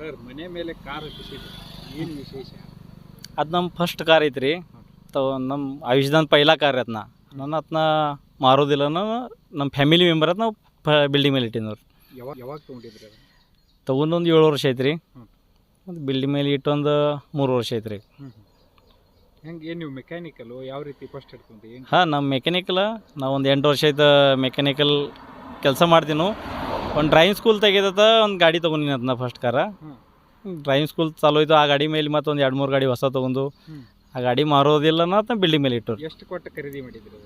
Sir ಮನೆ ಮೇಲೆ car ಹತ್ತಿಸಿದ್ರು. ಏನು ವಿಶೇಷ? ಅದು ನಮ್ಮ ಫಸ್ಟ್ ಕಾರ್ ಐತ್ರಿ. ತವ ನಮ್ಮ ಆಯುಷ್ದಾನ್ ಪೈಲಾ ಕಾರ್ ಅದನ್ನ ನನ್ನ ಅದನ್ನ ಮಾರೋದಿಲ್ಲ ನಮ್ಮ ಫ್ಯಾಮಿಲಿ ಮೆಂಬರ್ ಅದು ನಾವು ಬಿಲ್ಡಿಂಗ್ ಮೇಲೆ ಇಟ್ಟಿನವ್ರು ಯಾವಾಗ ಯಾವಾಗ ತೊಗೊಂಡಿದ್ರಿ ಅದು? ತೊಗೊಂಡೊಂದು ಏಳು ವರ್ಷ ಐತ್ರಿ. ಮತ್ತು ಬಿಲ್ಡಿಂಗ್ ಮೇಲೆ ಇಟ್ಟೊಂದು ಮೂರು ವರ್ಷ ಐತ್ರಿ. ಹೆಂಗೆ ಏನು ನೀವು ಮೆಕ್ಯಾನಿಕಲು ಯಾವ ರೀತಿ ಫಸ್ಟ್ ಹಿಡ್ಕೊಂಡ್ರಿ? ಏನು ಹಾಂ ನಮ್ಮ ಮೆಕ್ಯಾನಿಕಲ್ ನಾವು ಒಂದು ಎಂಟು ವರ್ಷ ಆಯ್ತು ಮೆಕ್ಯಾನಿಕಲ್ ಕೆಲಸ ಮಾಡ್ತೀನಿ. ಒಂದು ಡ್ರೈವಿಂಗ್ ಸ್ಕೂಲ್ ತೆಗೆದತ್ತ ಒಂದು ಗಾಡಿ ತೊಗೊಂಡಿನಿ ಅದನ್ನ ಫಸ್ಟ್ ಕಾರ ಡ್ರೈವಿಂಗ್ ಸ್ಕೂಲ್ ಚಾಲೂ ಆಯ್ತು ಆ ಗಾಡಿ ಮೇಲೆ ಮತ್ತೆ ಒಂದು ಎರಡು ಮೂರು ಗಾಡಿ ಹೊಸ ತೊಗೊಂಡು. ಆ ಗಾಡಿ ಮಾರೋದಿಲ್ಲ ಅಂತ ಬಿಲ್ಡಿಂಗ್ ಮೇಲೆ ಇಟ್ಟರು ಎಷ್ಟು ಕೊಟ್ಟು ಖರೀದಿ ಮಾಡಿದ್ರು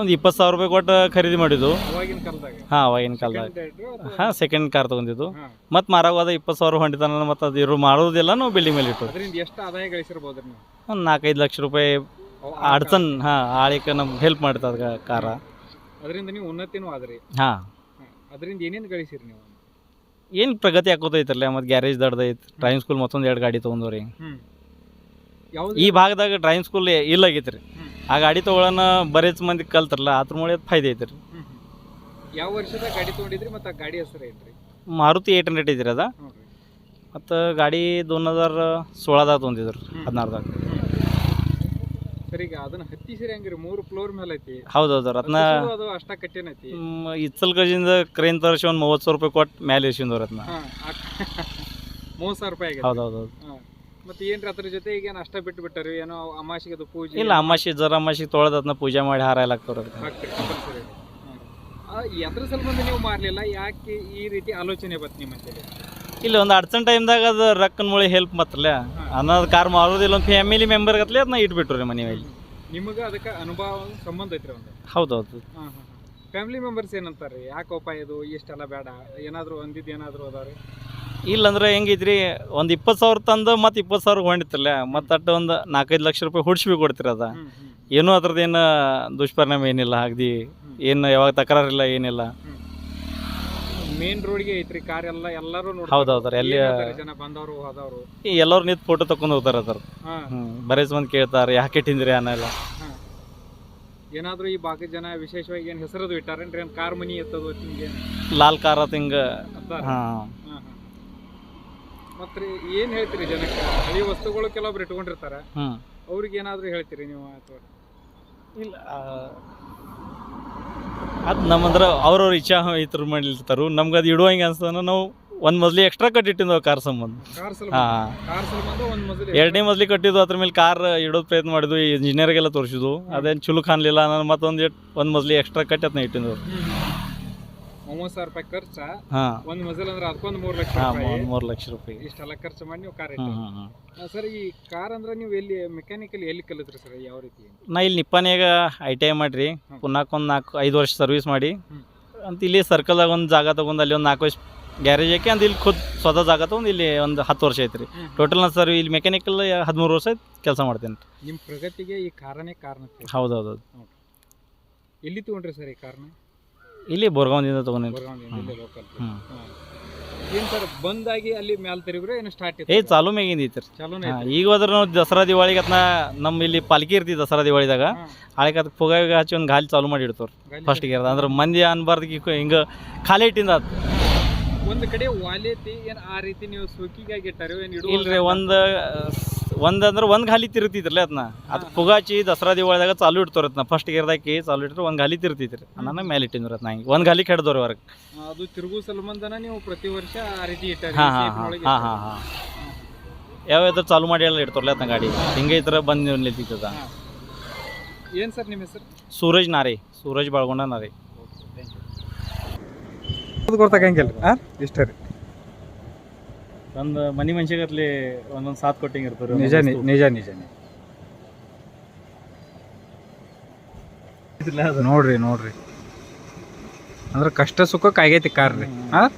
ಒಂದು ಇಪ್ಪತ್ತು ಸಾವಿರ ರೂಪಾಯಿ ಕೊಟ್ಟು ಖರೀದಿ ಮಾಡಿದ್ದು. ಹಾಂ ಅವಾಗಿನ ಕಾಲದಾಗ. ಹಾಂ ಸೆಕೆಂಡ್ ಕಾರ್ ತೊಗೊಂಡಿದ್ದು. ಮತ್ತೆ ಮತ್ತು ಮಾರಾಗ ಹೋದ ಇಪ್ಪತ್ತು ಸಾವಿರ ಹೊಂಟಿತಾನ ಮತ್ತು ಅದು ಇರು ಮಾಡೋದಿಲ್ಲ ನಾವು ಬಿಲ್ಡಿಂಗ್ ಮೇಲೆ ಇಟ್ಟರು ಎಷ್ಟು ಆದಾಯ ಗಳಿಸಿರ್ಬೋದು ಒಂದು ನಾಲ್ಕೈದು ಲಕ್ಷ ರೂಪಾಯಿ ಅಡ್ಸನ್ ಹಾಂ ಆಳಿಕ ನಮ್ಗೆ ಹೆಲ್ಪ್ ಮಾಡ್ತದ ಕಾರ ಅದರಿಂದ ನೀವು ಉನ್ನತಿನೂ ಆದ್ರಿ. ಹಾಂ. ಅದರಿಂದ ಏನೇನು ಗಳಿಸಿರಿ ನೀವು? ಏನು ಪ್ರಗತಿ ಹಾಕೋತೈತ್ರಲ್ಲ ಮತ್ತು ಗ್ಯಾರೇಜ್ ದಡ್ದೈತೆ ಡ್ರೈವಿಂಗ್ ಸ್ಕೂಲ್ ಮತ್ತೊಂದು ಎರಡು ಗಾಡಿ ಹ್ಞೂ ಯಾವ್ದು ಈ ಭಾಗದಾಗ ಡ್ರೈವಿಂಗ್ ಸ್ಕೂಲ್ ಇಲ್ಲ ಆಗೈತೆ ರೀ ಆ ಗಾಡಿ ತೊಗೊಳನ ಬರೇಚ್ ಮಂದಿ ಕಲ್ತಾರಲ್ಲ ಅದ್ರ ಮೂಳೆ ಫಾಯ್ದೆ ಐತೆ ರೀ ಯಾವ ವರ್ಷದ ಗಾಡಿ ತೊಗೊಂಡಿದ್ರಿ ಮತ್ತು ಆ ಗಾಡಿ ಹೆಸರು ಏನ್ರಿ ಮಾರುತಿ ಏಟ್ ಹಂಡ್ರೆಡ್ ಐತ್ರಿ ಅದ. ಮತ್ತು ಗಾಡಿ ದೋನ್ ಹಜಾರ್ ಸೋಳದಾಗ ತೊಗೊಂಡಿದ್ರು ಹದಿನಾರದಾಗ. ಸರ್ ಈಗ ಅದನ್ನ ಹತ್ತಿಸಿರಿ ಹಂಗಿರಿ ಮೂರು ಫ್ಲೋರ್ ಮೇಲೆ ಐತಿ ಹೌದು ಹೌದು ಅದನ್ನ ಹತ್ತಿಸೋದು ಅದು ಅಷ್ಟ ಕಟ್ಟೇನೈತಿ. ಇಚ್ಚಲ್ಗಜಿಂದ ಕ್ರೇನ್ ತರಿಸಿ ಒಂದು ಮೂವತ್ತು ಸಾವಿರ ರೂಪಾಯಿ ಕೊಟ್ಟು ಮೇಲೆ ಇಸ್ಕೊಂಡವ್ರು ರತ್ನ. ಮೂವತ್ತು ಸಾವಿರ ರೂಪಾಯಿ ಆಗಿದೆ ಹೌದು ಹೌದು ಹೌದು ಹಾ. ಮತ್ತೆ ಏನ್ರಿ ಅದ್ರ ಜೊತೆ ಈಗ ಅಷ್ಟ ಬಿಟ್ಟು ಬಿಟ್ಟರಿ ಏನೋ ಅಮಾಸಿಗೆ ಅದು ಪೂಜೆ? ಇಲ್ಲ ಅಮಾಸಿ ಜರ ಅಮಾಸಿ ತೊಳೆದು ಅದನ್ನ ಪೂಜೆ ಮಾಡಿ ಹಾರ ಎಲ್ಲ ಹಾಕ್ತೀರಿ. ಎದ್ರ ಸಂಬಂಧ ನೀವು ಮಾರ್ಲಿಲ್ಲ ಯಾಕೆ ಈ ರೀತಿ ಆಲೋಚನೆ ಬತ್ ನಿಮ್ಮ ಇಲ್ಲಿ ಒಂದು ಅಡ್ಸನ್ ಟೈಮ್ದಾಗ ಅದು ರೊಕ್ಕನ ಮುಳಿ ಹೆಲ್ಪ್ ಮತ್ತಲ್ಲೇ ಅನ್ನೋದು ಕಾರ್ ಮಾರೋದಿಲ್ಲ ಒಂದು ಫ್ಯಾಮಿಲಿ ಮೆಂಬರ್ ಗತ್ಲೆ ಅದನ್ನ ಇಟ್ಬಿಟ್ರು ರೀ ಮನೆ ಮೇಲೆ ನಿಮಗೆ ಅದಕ್ಕೆ ಅನುಭವ ಸಂಬಂಧ ಐತ್ರಿ ಒಂದು ಹೌದು ಫ್ಯಾಮಿಲಿ ಮೆಂಬರ್ಸ್ ಏನಂತಾರೆ ಯಾಕೋಪ ಇದು ಇಷ್ಟೆಲ್ಲ ಬೇಡ. ಏನಾದರೂ ಒಂದಿದ್ದು ಏನಾದರೂ ಅದಾವ್ರಿ ಇಲ್ಲಂದ್ರೆ ಹೆಂಗಿದ್ರಿ ಒಂದು ಇಪ್ಪತ್ತು ಸಾವಿರ ತಂದು ಮತ್ತು ಇಪ್ಪತ್ತು ಸಾವಿರ ಹೊಂಡಿತ್ತಲ್ಲ ಮತ್ತು ಅಟ್ಟು ಒಂದು ನಾಲ್ಕೈದು ಲಕ್ಷ ರೂಪಾಯಿ ಹುಡ್ಸ್ಬೇಕು ಕೊಡ್ತೀರಿ ಅದ. ಏನು ಅದ್ರದ್ದು ಏನು ದುಷ್ಪರಿಣಾಮ ಏನಿಲ್ಲ ಅಗದಿ ಏನು ಯಾವಾಗ ತಕರಾರಿಲ್ಲ ಏನಿಲ್ಲ. ಮೇನ್ ರೋಡ್ಗೆ ಐತ್ರಿ ಕಾರ್ ಎಲ್ಲ ಎಲ್ಲರೂ ನೋಡಿ ಹೌದು ಹೌದು ಎಲ್ಲಿ ಜನ ಬಂದವರು ಹೋದವರು. ಈ ಎಲ್ಲರೂ ನಿಂತು ಫೋಟೋ ತಕೊಂಡು ಹೋಗ್ತಾರೆ ಸರ್. ಬರೇಸ್ ಮಂದಿ ಕೇಳ್ತಾರೆ ಯಾಕೆ ಇಟ್ಟಿಂದ್ರಿ ಅನ್ನಲ್ಲ ಏನಾದರೂ ಈ ಬಾಕಿ ಜನ ವಿಶೇಷವಾಗಿ ಏನು ಹೆಸರದು ಇಟ್ಟಾರೇನ್ರಿ? ಏನು ಕಾರ್ ಮನಿ ಎತ್ತದು ಹಿಂಗೆ. ಲಾಲ್ ಕಾರ್ ತಿಂಗ ಹಿಂಗೆ. ಹಾಂ. ಮತ್ತೆ ಏನು ಹೇಳ್ತೀರಿ ಜನಕ್ಕೆ? ಹಳಿ ವಸ್ತುಗಳು ಕೆಲವೊಬ್ರು ಇಟ್ಕೊಂಡಿರ್ತಾರೆ. ಅವ್ರಿಗೆ ಏನಾದರೂ ಹೇಳ್ತೀರಿ ನೀವು ಅಥವಾ? ಇಲ್ಲ ಅದು ನಮ್ಮಂದ್ರೆ ಅವ್ರವ್ರ ಇಚ್ಛಾ ಇತ್ರ ಮಾಡಿರ್ತಾರು ನಮ್ಗೆ ಅದು ಇಡುವಂಗೆ ಅನ್ಸ್ತದ ನಾವು ಒಂದು ಮಜ್ಲಿ ಎಕ್ಸ್ಟ್ರಾ ಕಟ್ಟಿಟ್ಟಿದ್ವು ಕಾರ್ ಸಂಬಂಧ. ಹಾಂ. ಎರಡನೇ ಮಜ್ಲಿ ಕಟ್ಟಿದ್ವು ಅದ್ರ ಮೇಲೆ ಕಾರ್ ಇಡೋದು ಪ್ರಯತ್ನ ಮಾಡಿದ್ವು. ಇಂಜಿನಿಯರ್ಗೆಲ್ಲ ತೋರಿಸಿದ್ವು. ಅದೇನು ಚುಲುಕ್ ಕಾಣಲಿಲ್ಲ ನಾನು ಮತ್ತೊಂದು ಒಂದು ಮಜ್ಲಿ ಎಕ್ಸ್ಟ್ರಾ ಕಟ್ಟಿ ಅದನ್ನ ಇಟ್ಟಿದ್ವು ಮೂವತ್ತು ಸಾವಿರ ರೂಪಾಯಿ ಖರ್ಚ. ಹಾಂ. ಒಂದು ಮಜಲ್ ಅಂದ್ರೆ ಅದಕ್ಕೊಂದು ಮೂರು ಲಕ್ಷ ಹಾಂ ರೂಪಾಯಿ. ಮೂರು ಲಕ್ಷ ರೂಪಾಯಿ. ಇಷ್ಟೆಲ್ಲ ಖರ್ಚು ಮಾಡಿ ನೀವು ಕಾರ್ ಸರ್ ಈ ಕಾರ್ ಅಂದ್ರೆ ನೀವು ಎಲ್ಲಿ ಮೆಕ್ಯಾನಿಕಲ್ ಎಲ್ಲಿ ಕಲಿತ್ರಿ ಸರ್ ಯಾವ ರೀತಿ? ನಾ ಇಲ್ಲಿ ನಿಪ್ಪಾನ್ಯಾಗ ಐ ಟಿ ಐ ಮಾಡಿರಿ. ಪುನಾಕ್ ಒಂದು ನಾಲ್ಕು ಐದು ವರ್ಷ ಸರ್ವಿಸ್ ಮಾಡಿ. ಅಂತ ಇಲ್ಲಿ ಸರ್ಕಲ್ದಾಗ ಒಂದು ಜಾಗ ತೊಗೊಂಡು ಅಲ್ಲಿ ಒಂದು ನಾಲ್ಕು ವರ್ಷ ಗ್ಯಾರೇಜ್ ಹಾಕಿ ಅಂತ ಇಲ್ಲಿ ಖುದ್ ಸ್ವತಃ ಜಾಗ ತೊಗೊಂಡು ಇಲ್ಲಿ ಒಂದು ಹತ್ತು ವರ್ಷ ಐತ್ರಿ. ಟೋಟಲ್ ನಾನು ಸರ್ ಇಲ್ಲಿ ಮೆಕ್ಯಾನಿಕಲ್ ಹದಿಮೂರು ವರ್ಷ ಕೆಲಸ ಮಾಡ್ತೀನಿ. ನಿಮ್ಮ ಪ್ರಗತಿಗೆ ಈ ಕಾರನೇ ಕಾರಣ ಹೌದು ಹೌದು ಹೌದು. ಎಲ್ಲಿ ತಗೊಂಡ್ರಿ ಸರ್ ಈ ಕಾರ್ನ ಇಲ್ಲಿ ಬೋರ್ಗಾಂವ್ದಿಂದ ಲೋಕಲ್ ಹ್ಞೂ ಏನು ಸರ್ ಬಂದಾಗಿ ಅಲ್ಲಿ ಮ್ಯಾಲ ತೆರಿಬ್ರೆ ಏನು ಸ್ಟಾರ್ಟ್ ಏ ಚಾಲು ಮ್ಯಾಗಿಂದ ಚಾಲೂನೇ ಈಗ ಹೋದ್ರೆ ನಾವು ದಸರಾ ದಿವಾಳಿಗೆ ಅದನ್ನ ನಮ್ಮ ಇಲ್ಲಿ ಪಾಲ್ಕಿ ಇರ್ತಿ ದಸರಾ ದಿವಾಳಿದಾಗ. ಆಳಿಗೆ ಅದಕ್ಕೆ ಪುಗಾವಿಗೆ ಹಚ್ಚಿ ಒಂದು ಗಾಲಿ ಚಾಲು ಮಾಡಿ ಇಡ್ತವ್ರು ಫಸ್ಟ್ಗೆ ಅಂದ್ರೆ ಮಂದಿ ಅನ್ಬಾರ್ದು ಹಿಂಗೆ ಖಾಲಿ ಇಟ್ಟಿಂದ ಒಂದು ಕಡೆ ವಾಲೇತಿ ಏನು ಆ ರೀತಿ ನೀವು ಸೋಕಿಗಾಗಿ ಇಟ್ಟಾರ ಏನು ಇಡು ಇಲ್ರಿ ಒಂದು ಒಂದು ಅಂದ್ರೆ ಒಂದು ಗಾಲಿ ತಿರುತಿದ್ರಲ್ಲ ಅದನ್ನ ಅದು ಪುಗಾಚಿ ದಸರಾ ದಿವಾಳಿದಾಗ ಚಾಲು ಇಡ್ತಾರ ಅದನ್ನ ಫಸ್ಟ್ ಗಿರ್ದಾಕಿ ಚಾಲು ಇಟ್ರೆ ಒಂದು ಗಾಲಿ ತಿರ್ತಿದ್ರಿ ನನ್ನ ಮೇಲೆ ಇಟ್ಟಿದ್ರು ಅದನ್ನ ಹಿಂಗೆ. ಒಂದು ಗಾಲಿ ಕೆಡ್ದವ್ರಿ ವರ್ಗ ಅದು ತಿರುಗು ಸಲಮಂದನ ನೀವು ಪ್ರತಿ ವರ್ಷ ಆ ರೀತಿ ಇಟ್ಟಾರೆ ಹಾಂ ಹಾಂ ಹಾಂ ಹಾಂ ಹಾಂ ಯಾವ ಯಾವ್ದು ಚಾಲು ಮಾಡಿ ಎಲ್ಲ ಇಡ್ತಾರಲ್ಲ ಅದನ್ನ ಗಾಡಿ. ಹಿಂಗೆ ಈ ಥರ ಬಂದು ನಿಲ್ತಿದ್ದದ. ಏನು ಸರ್ ನಿಮ್ಮ ಹೆಸರು? ಸೂರಜ್ ನಾರಿ. ಸೂರಜ್ ಬಾಳ್ಗೊಂಡ ನಾರಿ. ಗೊತ್ತಾಗಂಗಿಲ್ಲ ಹಾಂ ಇಷ್ಟೇ ರೀ. ಒಂದು ಮನಿ ಮನ್ಸಿಗತ್ಲಿ ಒಂದೊಂದು ಸಾತ್ ಕೊಟ್ಟಿಂಗ್ ಇರ್ತಾರೆ ನಿಜ ನಿ- ನಿಜ ನಿಜ ನೋಡ್ರಿ ನೋಡ್ರಿ. ಅಂದ್ರೆ ಕಷ್ಟ ಸುಖಕ್ಕೆ ಆಗೈತಿ ಕಾರ್ ರೀ. ಹಾಂ